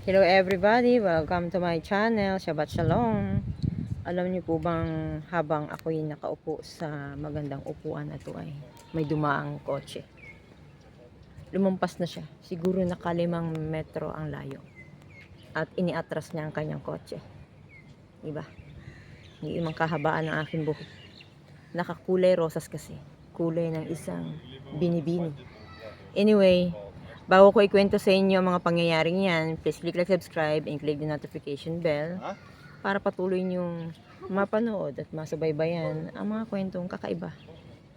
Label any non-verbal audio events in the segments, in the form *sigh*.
Hello everybody, welcome to my channel, Shabbat Shalom. Alam niyo po bang habang ako'y nakaupo sa magandang upuan na to ay may dumaang kotse. Lumampas na siya, siguro nakalimang metro ang layo. At iniatras niya ang kanyang kotse. Diba? Hindi man kahabaan ng aking buhok. Nakakulay rosas kasi. Kulay ng isang binibini. Anyway, Bago ko ikwento sa inyo ang mga pangyayaring yan, please click like subscribe and click the notification bell para patuloy niyong mapanood at masubaybayan ang mga kwentong kakaiba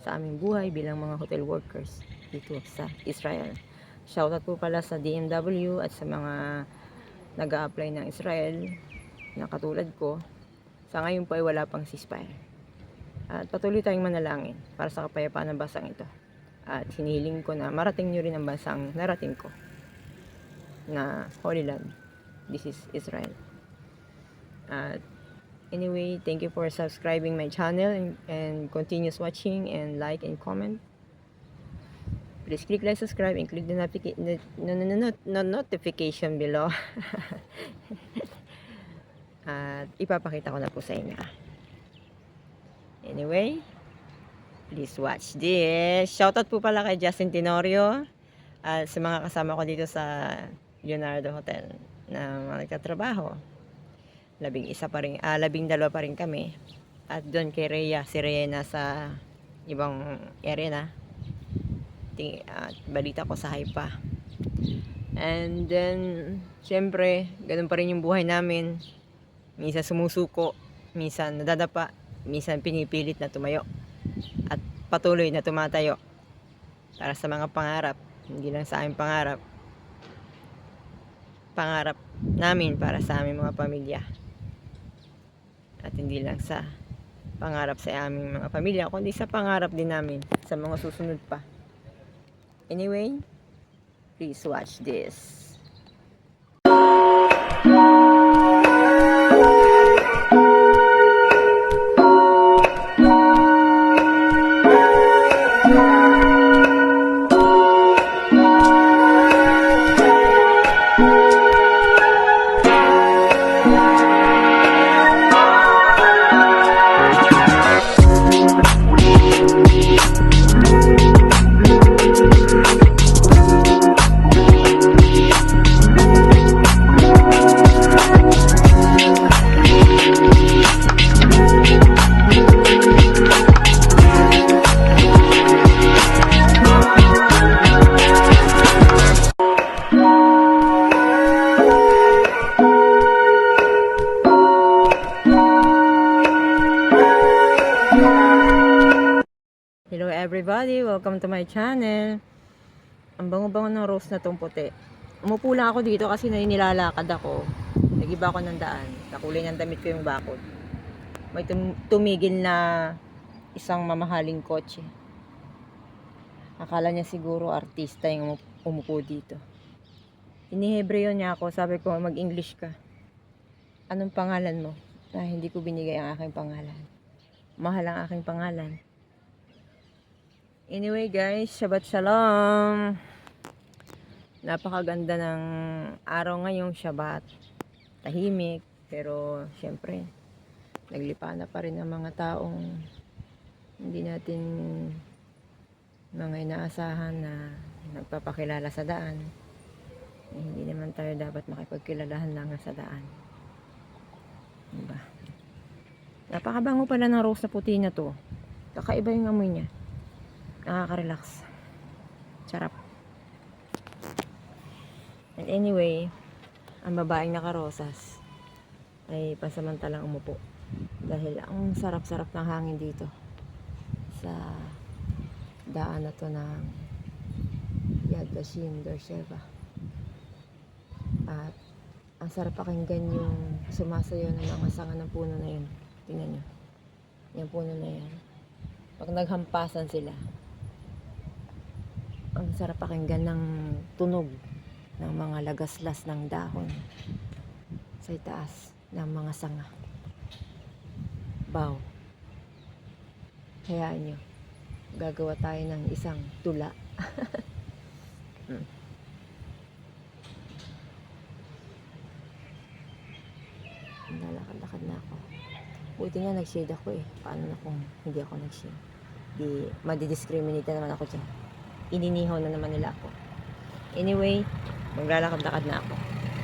sa aming buhay bilang mga hotel workers dito sa Israel. Shoutout po pala sa DMW at sa mga nag apply ng Israel na katulad ko. Sa ngayon po ay wala pang ceasefire. At patuloy tayong manalangin para sa kapayapaan ng basang ito. At hinihiling ko na marating nyo rin ang bansang narating ko na Holy Land. This is Israel. At anyway, thank you for subscribing my channel and, and continuous watching and like and comment. Please click like, subscribe, and click the notifica- no, no, no, no, no, notification below. *laughs* At ipapakita ko na po sa inyo. Anyway, Please watch this. Shoutout po pala kay Justin Tenorio at sa mga kasama ko dito sa Leonardo Hotel na mga nagtatrabaho. Labing isa pa rin, ah, labing dalawa pa rin kami. At doon kay Rhea, si Rhea nasa ibang area na. Ting, at balita ko sa Haipa. And then, syempre, ganun pa rin yung buhay namin. Minsan sumusuko, minsan nadadapa, minsan pinipilit na tumayo at patuloy na tumatayo para sa mga pangarap. Hindi lang sa aming pangarap. Pangarap namin para sa aming mga pamilya. At hindi lang sa pangarap sa aming mga pamilya kundi sa pangarap din namin sa mga susunod pa. Anyway please watch this welcome to my channel. Ang bango-bango ng rose na tong puti. Umupo lang ako dito kasi nilalakad ako. Nagiba ako ng daan. Kakulay ng damit ko yung bakod. May tum- tumigil na isang mamahaling kotse. Akala niya siguro artista yung umu- umupo dito. Inihebreo niya ako. Sabi ko, mag-English ka. Anong pangalan mo? Ah, hindi ko binigay ang aking pangalan. Mahal ang aking pangalan. Anyway guys, Shabbat Shalom! Napakaganda ng araw ngayong Shabbat. Tahimik, pero syempre, naglipa na pa rin ang mga taong hindi natin mga inaasahan na nagpapakilala sa daan. Eh, hindi naman tayo dapat makipagkilalahan lang sa daan. Diba? Napakabango pala ng rose na puti na to. Kakaiba yung amoy niya. Nakaka-relax. Sarap. And anyway, ang babaeng nakarosas ay pasamantalang umupo. Dahil ang sarap-sarap ng hangin dito sa daan na to ng Yad Vashem, Beersheba. At ang sarap pakinggan yung sumasayo ng mga sanga ng puno na yun. Tingnan nyo. Yung puno na yan. Pag naghampasan sila, ang sarap pakinggan ng tunog ng mga lagaslas ng dahon sa itaas ng mga sanga. Bow. Hayaan nyo. Gagawa tayo ng isang tula. *laughs* Hmm. Lalakad-lakad na ako. Buti nga nag-shade ako eh. Paano na kung hindi ako nag-shade? Di, madidiscriminate na naman ako dyan. Ininihaw na naman nila ako. Anyway, maglalakad-lakad na ako.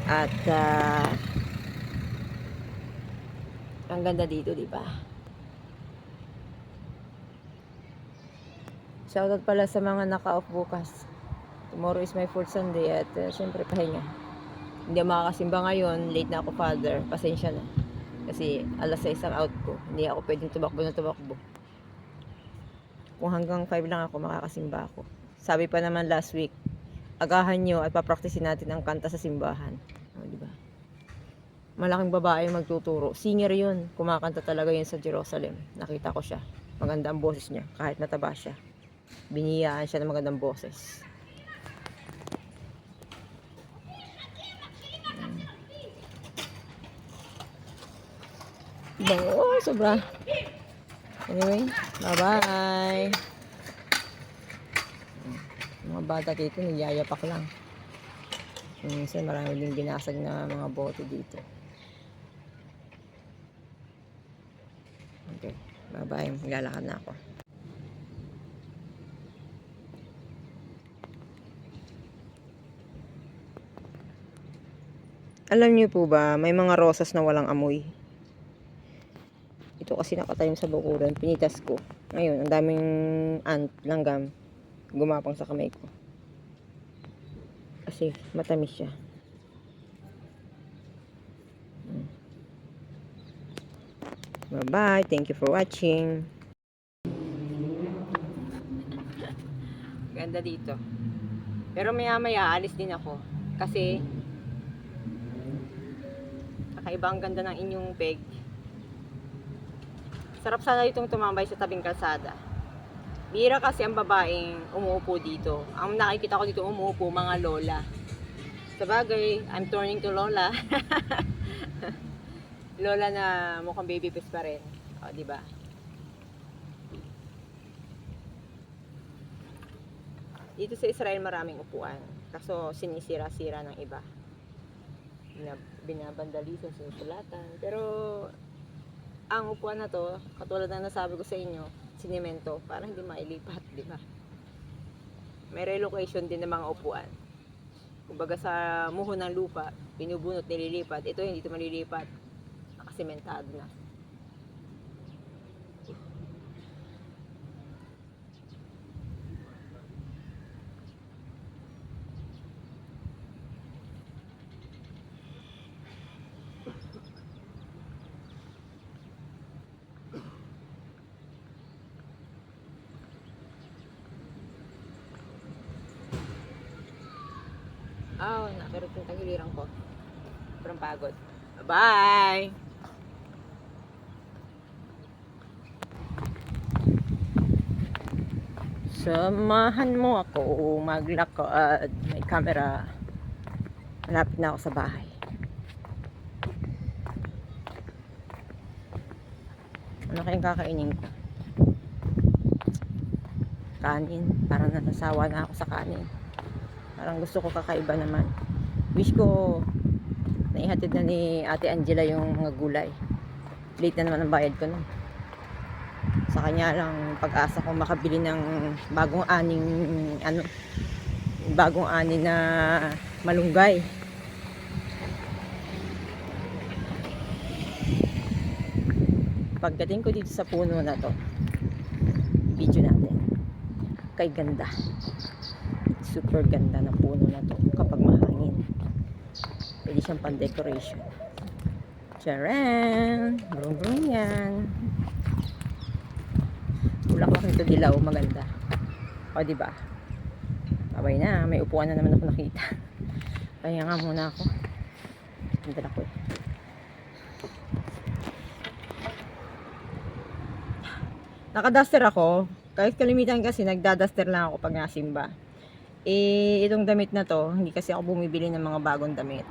At, ah, ang ganda dito, di ba? Shoutout pala sa mga naka-off bukas. Tomorrow is my fourth Sunday at uh, syempre pahinga. Hindi makakasimba ngayon. Late na ako, father. Pasensya na. Kasi alas 6 ang out ko. Hindi ako pwedeng tumakbo na tumakbo. Kung hanggang 5 lang ako, makakasimba ako. Sabi pa naman last week, agahan nyo at papraktisin natin ang kanta sa simbahan. O, di ba? Malaking babae magtuturo. Singer yun. Kumakanta talaga yun sa Jerusalem. Nakita ko siya. Maganda ang boses niya. Kahit mataba siya. Biniyaan siya ng magandang boses. Oh, sobra. Anyway, bye-bye. Mga bata dito, nagyayapak lang. Minsan marami din binasag na mga bote dito. Okay, bye-bye. Maglalakad na ako. Alam niyo po ba, may mga rosas na walang amoy. Ito kasi nakatanim sa bukuran, pinitas ko. Ngayon, ang daming ant, langgam, gumapang sa kamay ko. Kasi matamis siya. Bye-bye. Thank you for watching. Ganda dito. Pero maya-maya, alis din ako. Kasi, kakaiba ang ganda ng inyong peg. Sarap sana itong tumambay sa tabing kalsada. Bira kasi ang babaeng umuupo dito. Ang nakikita ko dito umuupo, mga lola. Sa bagay, I'm turning to lola. *laughs* lola na mukhang baby face pa rin. O, di ba? Dito sa Israel maraming upuan. Kaso sinisira-sira ng iba. Bina- Binabandalisan, sinusulatan. Pero ang upuan na to, katulad na nasabi ko sa inyo, sinemento para hindi mailipat, di ba? May relocation din ng mga upuan. Kumbaga sa muho ng lupa, binubunot, nililipat. Ito hindi ito malilipat. Nakasementado na. Ah, oh, nakarot yung tagiliran ko. Sobrang pagod. Bye! Samahan mo ako maglakad. May camera. Malapit na ako sa bahay. Ano kayang kakainin ko? Kanin. Parang nasasawa na ako sa kanin. Parang gusto ko kakaiba naman. Wish ko naihatid na ni Ate Angela yung mga gulay. Late na naman ang bayad ko nun. Sa kanya lang pag-asa ko makabili ng bagong aning ano bagong ani na malunggay. Pagdating ko dito sa puno na to, video natin. Kay ganda super ganda ng puno na to kapag mahangin. Pwede siyang pan-decoration. Charan! Brum brum yan. Bulaklak nito dilaw, maganda. O, di ba? Babay na, may upuan na naman ako nakita. *laughs* Kaya nga muna ako. Ang dala ko eh. Nakaduster ako. Kahit kalimitan kasi nagdadaster lang ako pag nasimba. Eh, itong damit na to, hindi kasi ako bumibili ng mga bagong damit.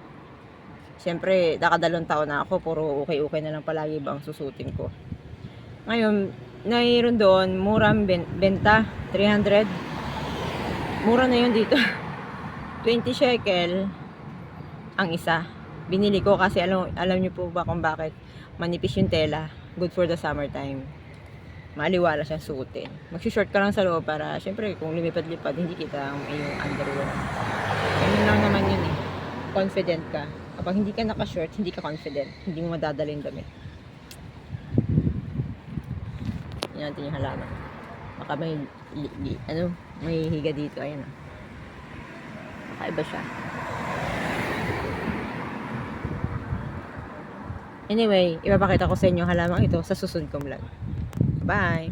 Siyempre, nakadalong taon na ako, puro okay-okay na lang palagi ba susutin ko. Ngayon, mayroon doon, murang ben- benta, 300. Mura na yun dito. *laughs* 20 shekel ang isa. Binili ko kasi alam, alam niyo po ba kung bakit manipis yung tela. Good for the summertime. Maliwala siyang suotin. Mag-short ka lang sa loob para, syempre, kung lumipad-lipad, hindi kita ang iyong underwear. Ganun lang naman yun eh. Confident ka. Kapag hindi ka naka-short, hindi ka confident. Hindi mo madadala yung damit. Yan natin yung halaman. Baka may, ano, may higa dito. Ayan ah. Kakaiba siya. Anyway, ipapakita ko sa inyo ang halamang ito sa susunod kong vlog. Bye!